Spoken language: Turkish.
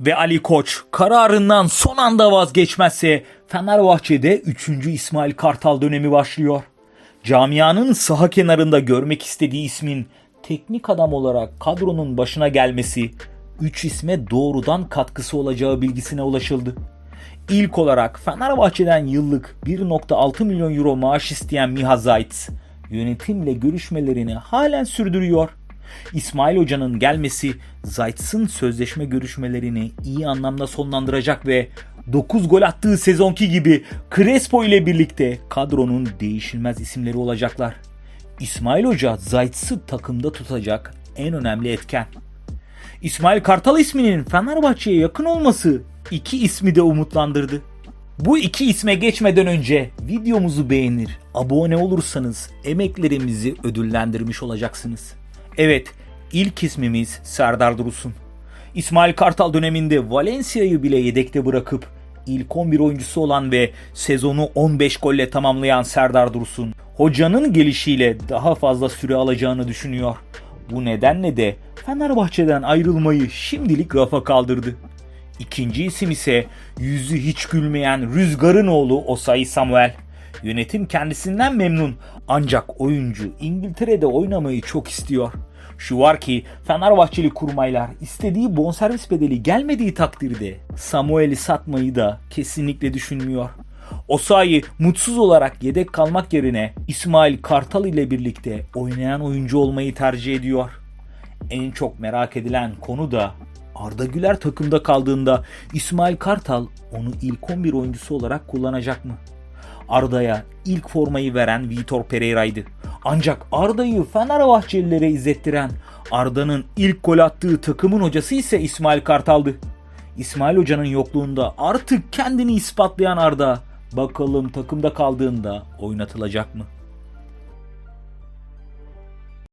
Ve Ali Koç kararından son anda vazgeçmezse Fenerbahçe'de 3. İsmail Kartal dönemi başlıyor. Camianın saha kenarında görmek istediği ismin teknik adam olarak kadronun başına gelmesi 3 isme doğrudan katkısı olacağı bilgisine ulaşıldı. İlk olarak Fenerbahçe'den yıllık 1.6 milyon euro maaş isteyen Miha Zayt yönetimle görüşmelerini halen sürdürüyor. İsmail Hoca'nın gelmesi Zayt'sın sözleşme görüşmelerini iyi anlamda sonlandıracak ve 9 gol attığı sezonki gibi Crespo ile birlikte kadronun değişilmez isimleri olacaklar. İsmail Hoca Zayt'sı takımda tutacak en önemli etken. İsmail Kartal isminin Fenerbahçe'ye yakın olması iki ismi de umutlandırdı. Bu iki isme geçmeden önce videomuzu beğenir, abone olursanız emeklerimizi ödüllendirmiş olacaksınız. Evet, ilk ismimiz Serdar Dursun. İsmail Kartal döneminde Valencia'yı bile yedekte bırakıp ilk 11 oyuncusu olan ve sezonu 15 golle tamamlayan Serdar Dursun, hocanın gelişiyle daha fazla süre alacağını düşünüyor. Bu nedenle de Fenerbahçe'den ayrılmayı şimdilik rafa kaldırdı. İkinci isim ise yüzü hiç gülmeyen Rüzgar'ın oğlu Osayi Samuel. Yönetim kendisinden memnun ancak oyuncu İngiltere'de oynamayı çok istiyor. Şu var ki Fenerbahçeli kurmaylar istediği bonservis bedeli gelmediği takdirde Samuel'i satmayı da kesinlikle düşünmüyor. Osayi mutsuz olarak yedek kalmak yerine İsmail Kartal ile birlikte oynayan oyuncu olmayı tercih ediyor. En çok merak edilen konu da Arda Güler takımda kaldığında İsmail Kartal onu ilk 11 oyuncusu olarak kullanacak mı? Arda'ya ilk formayı veren Vitor Pereira'ydı. Ancak Arda'yı Fenerbahçelilere izlettiren Arda'nın ilk gol attığı takımın hocası ise İsmail Kartal'dı. İsmail Hoca'nın yokluğunda artık kendini ispatlayan Arda bakalım takımda kaldığında oynatılacak mı?